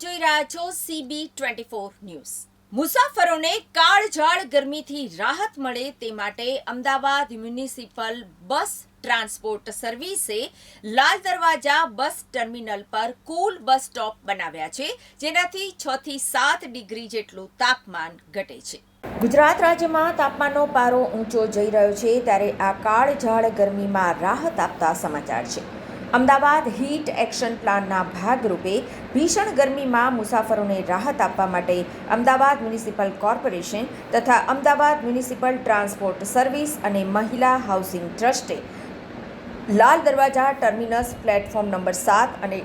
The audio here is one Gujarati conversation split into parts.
જોઈ રહ્યા છો સીબી ટ્વેન્ટી ફોર ન્યૂઝ. મુસાફરોને કાળઝાળ ગરમીથી રાહત મળે તે માટે અમદાવાદ મ્યુનિસિપલ બસ ટ્રાન્સપોર્ટ સર્વિસે લાલ દરવાજા બસ ટર્મિનલ પર કુલ બસ સ્ટોપ બનાવ્યા છે, જેનાથી છ થી સાત ડિગ્રી જેટલું તાપમાન ઘટે છે. ગુજરાત રાજ્યમાં તાપમાનનો પારો ઊંચો જઈ રહ્યો છે, ત્યારે આ કાળઝાળ ગરમીમાં રાહત આપતા સમાચાર છે. અમદાવાદ હીટ એક્શન પ્લાનના ભાગરૂપે ભીષણ ગરમીમાં મુસાફરોને રાહત આપવા માટે અમદાવાદ મ્યુનિસિપલ કોર્પોરેશન તથા અમદાવાદ મ્યુનિસિપલ ટ્રાન્સપોર્ટ સર્વિસ અને મહિલા housing ટ્રસ્ટે Lal Darwaja terminus platform number સાત અને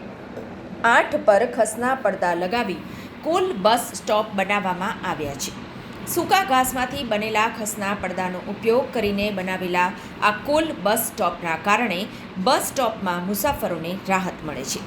આઠ પર ખસના પડદા લગાવી કુલ બસ સ્ટોપ બનાવવામાં આવ્યા છે. સૂકા ઘાસમાંથી બનેલા ખસના પડદાનો ઉપયોગ કરીને બનાવેલા આ કુલ બસ સ્ટોપના કારણે બસ સ્ટોપમાં મુસાફરોને રાહત મળે છે.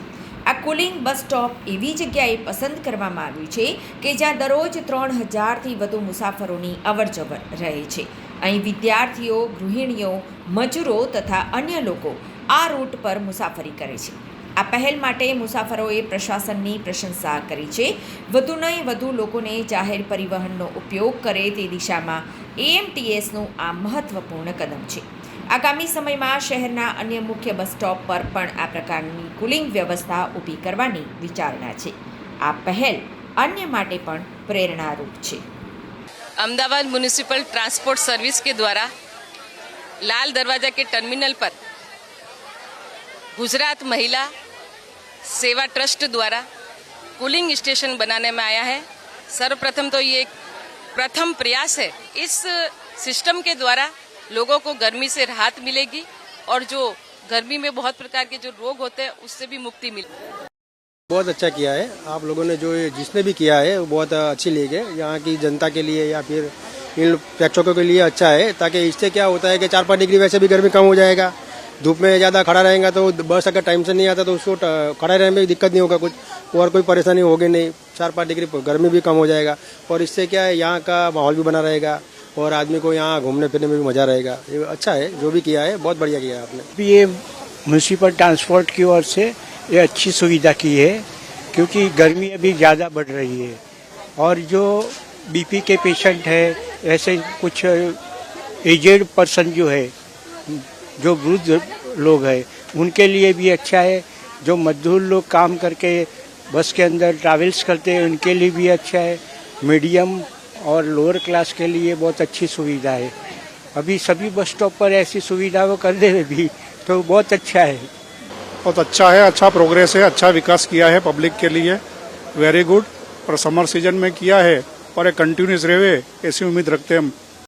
આ કુલિંગ બસ સ્ટોપ એવી જગ્યાએ પસંદ કરવામાં આવ્યું છે કે જ્યાં દરરોજ ત્રણ હજારથી વધુ મુસાફરોની અવરજવર રહે છે. અહીં વિદ્યાર્થીઓ, ગૃહિણીઓ, મજૂરો તથા અન્ય લોકો આ રૂટ પર મુસાફરી કરે છે. આ પહેલ માટે મુસાફરોએ પ્રશાસનની પ્રશંસા કરી છે. વધુને વધુ લોકોને જાહેર પરિવહનનો ઉપયોગ કરે તે દિશામાં એએમટીએસનું આ મહત્વપૂર્ણ કદમ છે. આગામી સમયમાં શહેરના અન્ય મુખ્ય બસ સ્ટોપ પર પણ આ પ્રકારની કુલિંગ વ્યવસ્થા ઊભી કરવાની વિચારણા છે. આ પહેલ અન્ય માટે પણ પ્રેરણારૂપ છે. અમદાવાદ મ્યુનિસિપલ ટ્રાન્સપોર્ટ સર્વિસ કે દ્વારા લાલ દરવાજા કે ટર્મિનલ પર ગુજરાત મહિલા सेवा ट्रस्ट द्वारा कूलिंग स्टेशन बनाने में आया है। सर्वप्रथम तो ये प्रथम प्रयास है, इस सिस्टम के द्वारा लोगों को गर्मी से राहत मिलेगी और जो गर्मी में बहुत प्रकार के जो रोग होते हैं, उससे भी मुक्ति मिलेगी बहुत अच्छा किया है। आप लोगों ने जो जिसने भी किया है, वो बहुत अच्छी लीग है। यहाँ की जनता के लिए या फिर इन प्रेक्षकों के लिए अच्छा है, ताकि इससे क्या होता है कि चार पाँच डिग्री वैसे भी गर्मी कम हो जाएगा। धूप में ज़्यादा खड़ा रहेगा तो बस अगर टाइम से नहीं आता तो उसको खड़ा रहने में भी दिक्कत नहीं होगा कुछ। और कोई परेशानी होगी नहीं। चार पाँच डिग्री गर्मी भी कम हो जाएगा। और इससे क्या है, यहाँ का माहौल भी बना रहेगा और आदमी को यहाँ घूमने फिरने में भी मज़ा रहेगा। ये अच्छा है, जो भी किया है, बहुत बढ़िया किया है आपने। ये म्यूनसिपल ट्रांसपोर्ट की ओर से ये अच्छी सुविधा की है, क्योंकि गर्मी अभी ज़्यादा बढ़ रही है। और जो बीपी के पेशेंट है, ऐसे कुछ एजेड पर्सन जो है जो वृद्ध लोग हैं, उनके लिए भी अच्छा है। जो मजदूर लोग काम करके बस के अंदर ट्रैवल्स करते हैं, उनके लिए भी अच्छा है। मीडियम और लोअर क्लास के लिए बहुत अच्छी सुविधा है। अभी सभी बस स्टॉप पर ऐसी सुविधा वो कर दे भी तो बहुत अच्छा है। बहुत अच्छा है अच्छा प्रोग्रेस है अच्छा विकास किया है पब्लिक के लिए। वेरी गुड और समर सीज़न में किया है और एक कंटिन्यूस रहे, ऐसी उम्मीद रखते हैं हम।